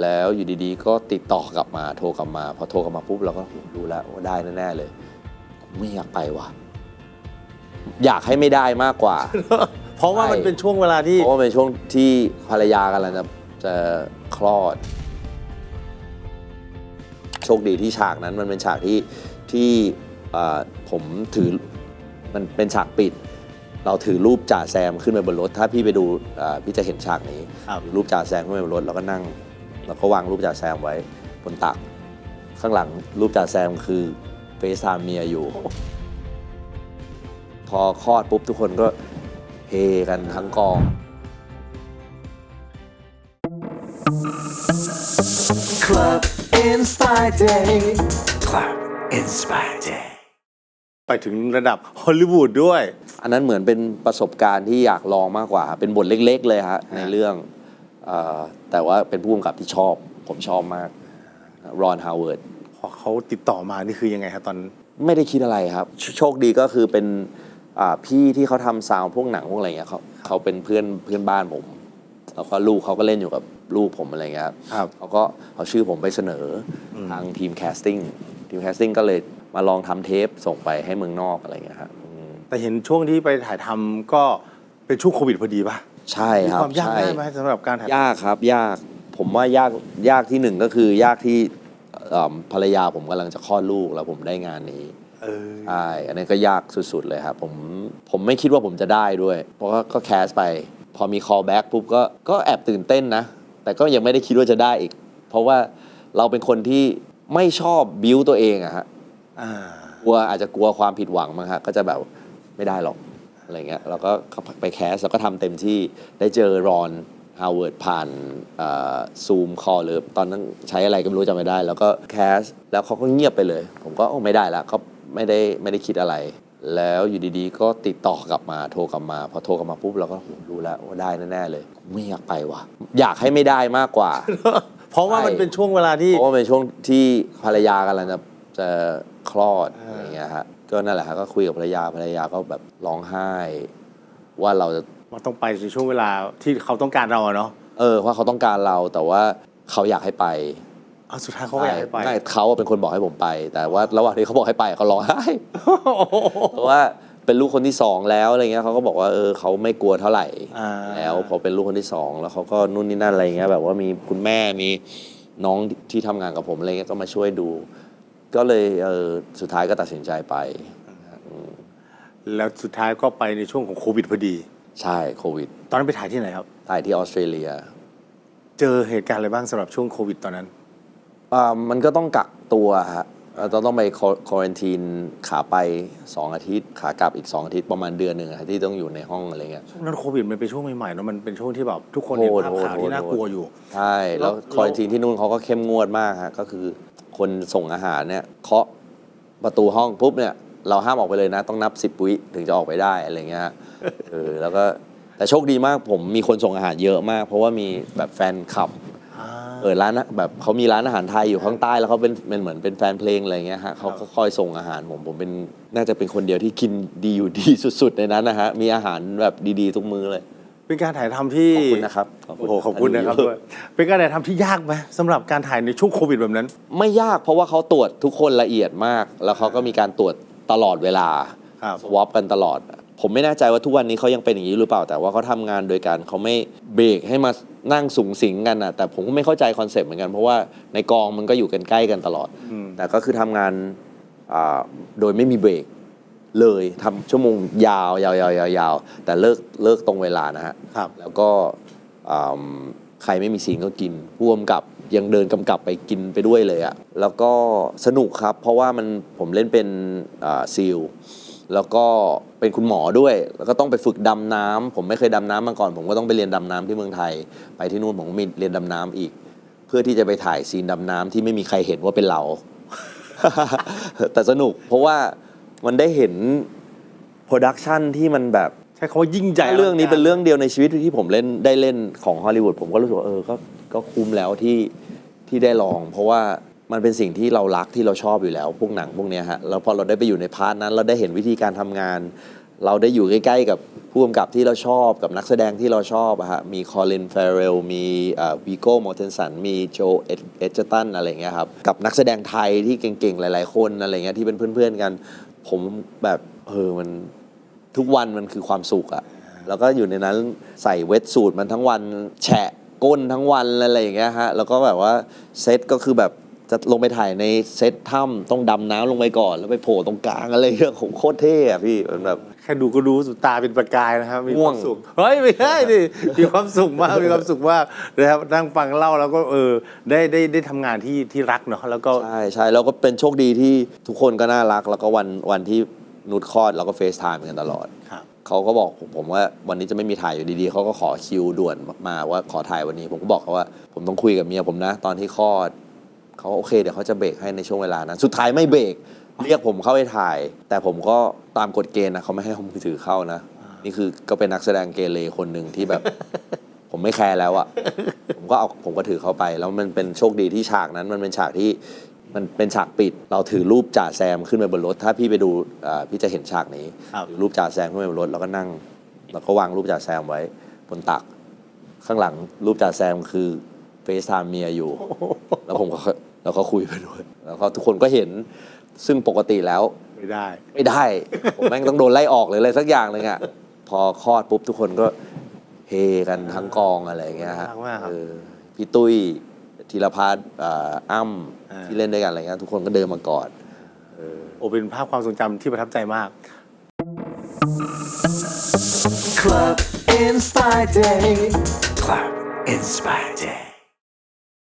แล้วอยู่ดีๆ ก็ติดต่อกลับมาโทรกลับมา พอโทรกลับมาปุ๊บเราก็รู้แล้วว่าได้แน่ๆเลย ไม่อยากไปว่ะ อยากให้ไม่ได้มากกว่า เพราะว่าใช่มันเป็นช่วงเวลาที่ เพราะว่าเป็นช่วงที่ภรรยากำลังจะจะคลอด โชคดีที่ฉากนั้นมันเป็นฉากที่ที่เอ่อผมถือมันเป็นฉากปิด เราถือรูปจ่าแซมขึ้นไปบนรถ ถ้าพี่ไปดูเอ่อพี่จะเห็นฉากนี้ครับรูปจ่าแซมขึ้นไปบนรถแล้วก็นั่ง แล้วก็วางรูปจ่าแซมไว้บนตัก ข้างหลังรูปจ่าแซมคือเฟซไทม์เมียอยู่ พอคลอดปุ๊บทุกคนก็เฮกันทั้งกอง Club Inspire Day. Club Inspire Day. ไปถึงระดับฮอลลีวูดด้วย อันนั้นเหมือนเป็นประสบการณ์ที่อยากลองมากกว่า เป็นบทเล็ก ๆ เลยฮะในเรื่องเออ แต่ว่าเป็นผู้กำกับที่ชอบ ผมชอบมากรอนฮาวเวิร์ดพอเขาติดต่อมานี่คือยังไงครับตอนนั้นไม่ได้คิดอะไรครับ โชโชคดีก็คือเป็นอ่าพี่ที่เขาทำซาวด์พวกหนังพวกอะไรเงี้ยเขาเขาเป็นเพื่อนเพื่อนบ้านผมแล้วก็ลูกเขาก็เล่นอยู่กับลูกผมอะไรเงี้ยครับครับเขาก็เอาชื่อผมไปเสนออทางทีมแคสติ้งทีมแคสติ้งก็เลยมาลองทำเทปส่งไปให้เมืองนอกอะไรเงี้ยครับอืมแต่เห็นช่วงที่ไปถ่ายทำก็เป็นช่วงโควิดพอดีป่ะ ใช่มีครับความยากใช่ง่ายไหมสำหรับการถ่ายยากครับ ยากผมว่ายากยากที่หนึ่งก็คือยากที่เอิ่มภรรยาผมกำลังจะคลอดลูกแล้วผมได้งานนี้ เออ ใช่อันนี้ก็ยากสุดๆเลยครับ ผม ผมไม่คิดว่าผมจะได้ด้วย เพราะว่าก็แคสไป พอมี call back ปุ๊บก็ ก็แอบตื่นเต้นนะ แต่ก็ยังไม่ได้คิดว่าจะได้อีก เพราะว่าเราเป็นคนที่ไม่ชอบบิวตัวเองอะฮะ อ่า กลัวอาจจะกลัวความผิดหวังมั้งฮะ ก็จะแบบไม่ได้หรอก อะไรเงี้ยเราก็ไปแคสแล้วก็ทำเต็มที่ได้เจอรอนฮาวเวิร์ดผ่านซูมคอลหรือตอนนั้นใช้อะไรก็ไม่รู้จำไม่ได้ แล้วก็แคสแล้วเขาก็เงียบไปเลย ผมก็โอ้ไม่ได้ละก็ไม่ได้ไม่ได้คิดอะไร แล้วอยู่ดีๆ ก็ติดต่อกลับมาโทรกลับมา พอโทรกลับมาปุ๊บเราก็รู้แล้วว่าได้แน่ๆเลยไม่อยากไปว่ะ อยากให้ไม่ได้มากกว่า เพราะว่ามันเป็นช่วงเวลาที่เพราะว่าเป็นช่วงที่ภรรยากำลังจะจะคลอดอะไรเงี้ยฮะ ก็นั่นแหละฮะก็คุยกับภรรยาภรรยาก็แบบร้องไห้ ว่าเราจะมันต้องไปในช่วงเวลาที่เขาต้องการเราอะเนาะเออว่าเขาต้องการเราแต่ว่าเขาอยากให้ไปเอาสุดท้ายเขาก็อยากให้ไปม่เขาเป็นคนบอกให้ผมไป แต่ว่าระหว่างที่เขาบอกให้ไปเขาร้องไห้เพราะว่าเป็นลูกคนที่สองแล้วอะไรเงี้ยเขาก็บอกว่าเออเขาไม่กลัวเท่าไหร่อ่าแล้วพอเป็นลูกคนที่สองแล้วเขาก็นู่นนี่นั่นอะไรเงี้ยแบบว่ามีคุณแม่มีน้องที่ทำงานกับผมอะไรเงี้ยก็มาช่วยดู ก็เลยเออสุดท้ายก็ตัดสินใจไปอืมแล้วสุดท้ายก็ไปในช่วงของโควิดพอดี ใช่โควิดตอนนั้นไปถ่ายที่ไหนครับ ถ่ายที่ออสเตรเลีย เจอเหตุการณ์อะไรบ้างสำหรับช่วงโควิดตอนนั้น อ่ามันก็ต้องกักตัวฮะเราต้องต้องไปควอนตีนขาไป 2 อาทิตย์ ขากลับอีก 2 อาทิตย์ประมาณเดือนหนึ่งอะที่ต้องอยู่ในห้องอะไรเงี้ย ช่วงนั้นโควิดมันเป็นช่วงใหม่ๆเนอะมันเป็นช่วงที่แบบทุกคนเห็นภาพข่าวที่น่ากลัวอยู่ ใช่ แล้วแล้ว ควอนตีนที่นู่นเขาก็เข้มงวดมากฮะก็คือ คนส่งอาหารเนี่ยเคาะประตูห้องปุ๊บเนี่ยเราห้ามออกไปเลยนะ ต้องนับ10วิถึงจะออกไปได้อะไรเงี้ยฮะเออแล้วก็แต่โชคดีมากผมมีคนส่งอาหารเยอะมาก เพราะว่ามีแบบแฟนคลับเออร้านอะแบบเขามีร้านอาหารไทยอยู่ข้างใต้แล้วเขาเป็นเป็นเหมือนเป็นแฟนเพลงอะไรเงี้ยฮะเขาก็คอยส่งอาหารผมผมเป็นน่าจะเป็นคนเดียวที่กินดีอยู่ดีสุด ๆ ในนั้นนะฮะมีอาหารแบบดีๆทุกมื้อเลย เป็นการถ่ายทำที่ขอบคุณนะครับโอ้โหขอบคุณนะครับด้วยเป็นการถ่ายทำที่ยากไหมสำหรับการถ่ายในช่วงโควิดแบบนั้น ไม่ยากเพราะว่าเขาตรวจทุกคนละเอียดมาก แล้วเขาก็มีการตรวจตลอดเวลาครับสวอปกันตลอด ผมไม่แน่ใจว่าทุกวันนี้เขายังเป็นอย่างนี้หรือเปล่า แต่ว่าเขาทำงานโดยการเขาไม่เบรกให้มานั่งสูงสิงกันอะแต่ผมก็ไม่เข้าใจคอนเซปต์เหมือนกันเพราะว่าในกองมันก็อยู่กันใกล้กันตลอดอืมแต่ก็คือทำงานอ่าโดยไม่มีเบรก เลยทำชั่วโมงยาวยาวยาวยาวยาวแต่เลิกเลิกตรงเวลานะฮะครับ แล้วก็อืมใครไม่มีซีนก็กินพ่วมกับยังเดินกำกับไปกินไปด้วยเลยอะแล้วก็สนุกครับ เพราะว่ามันผมเล่นเป็นซีลแล้วก็เป็นคุณหมอด้วย แล้วก็ต้องไปฝึกดำน้ำผมไม่เคยดำน้ำมาก่อน ผมก็ต้องไปเรียนดำน้ำที่เมืองไทย ไปที่นู่นผมก็มีเรียนดำน้ำอีก เพื่อที่จะไปถ่ายซีนดำน้ำที่ไม่มีใครเห็นว่าเป็นเรา แต่สนุกเพราะว่า มันได้เห็นโปรดักชันที่มันแบบใช้คำว่ายิ่งใหญ่เรื่องนี้เป็นเรื่องเดียวในชีวิตที่ผมเล่นได้เล่นของฮอลลีวูดผมก็รู้สึกว่าเออก็ก็คุ้มแล้วที่ที่ได้ลอง เพราะว่ามันเป็นสิ่งที่เรารักที่เราชอบอยู่แล้ว พวกหนังพวกเนี้ยฮะแล้วพอเราได้ไปอยู่ในพาร์ทนั้น เราได้เห็นวิธีการทำงาน เราได้อยู่ใกล้ๆกับผู้กำกับที่เราชอบกับนักแสดงที่เราชอบอะฮะมีคอลินเฟเรลมีวีโก้มอร์เทนสันมีโจเอเจตันอะไรเงี้ยครับกับนักแสดงไทยที่เก่งๆ หลายๆคนอะไรเงี้ยที่เป็นเพื่อนๆกัน ผมแบบเออมันทุกวันมันคือความสุขอะแล้วก็อยู่ในนั้นใส่เวทสูตรมันทั้งวันแฉะก้นทั้งวันอะไรอย่างเงี้ยฮะแล้วก็แบบว่าเซตก็คือแบบ จะลงไปถ่ายในเซตถ้ำต้องดำน้ำลงไปก่อน แล้วไปโผล่ตรงกลางอะไรเงี้ยผมโคตรเท่อะพี่มันแบบ แค่ดูก็รู้สุดตาเป็นประกายนะครับมีคง่ววาง มสุขเฮ้ยไม่ใช่ดิมีความสุขมากมีความสุขมากนะครับนั่งฟังเล่าแล้วก็เออได้ได้ได้ทำงานที่ที่รักเนาะแล้วก็ ใช่ใช่แล้วก็เป็นโชคดีที่ทุกคนก็น่ารัก แล้วก็วันวันที่นุชคลอดเราก็เฟซไทม์กันตลอด ครับ เขาก็บอกผมผมว่าวันนี้จะไม่มีถ่ายอยู่ดีๆ เขาก็ขอคิวด่วนมาว่าขอถ่ายวันนี้ ผมก็บอกเขาว่า ผมต้องคุยกับเมียผมนะ ตอนที่คลอด เขาโอเคเดี๋ยวเขาจะเบรกให้ในช่วงเวลานั้น สุดท้ายไม่เบรกเรียกผมเข้าไปถ่าย แต่ผมก็ตามกฎเกณฑ์นะเขาไม่ให้เอามือถือเข้านะ นี่คือก็เป็นนักแสดงเกเรคนหนึ่งที่แบบ ผมไม่แคร์แล้วอะผมก็เอาผมก็ถือเข้าไป แล้วมันเป็นโชคดีที่ฉากนั้น มันเป็นฉากที่มันเป็นฉากปิด เราถือรูปจ่าแซมขึ้นไปบนรถ ถ้าพี่ไปดูอ่าพี่จะเห็นฉากนี้ครับถือรูปจ่าแซมขึ้นไปบนรถแล้วก็นั่ง แล้วก็วางรูปจ่าแซมไว้บนตัก ข้างหลังรูปจ่าแซมคือ เฟซไทม์เมียอยู่ แล้วผมก็แล้วก็คุยไปด้วย แล้วก็ทุกคนก็เห็นซึ่งปกติแล้ว ไม่ได้ ไม่ได้ ผมแม่งต้องโดนไล่ออกเลยอะไรสักอย่างเลยอะพอคลอดปุ๊บทุกคนก็เฮกันทั้งกองอะไรอย่างเงี้ยฮะน่ารักมากครับ เออพี่ตุ้ยธีรพัฒน์อ่าอ้ำอ่าที่เล่นด้วยกันอะไรเงี้ยทุกคนก็เดินมากอด โอ้เป็นภาพความทรงจำที่ประทับใจมาก Club Inspire Day. Club Inspire Day.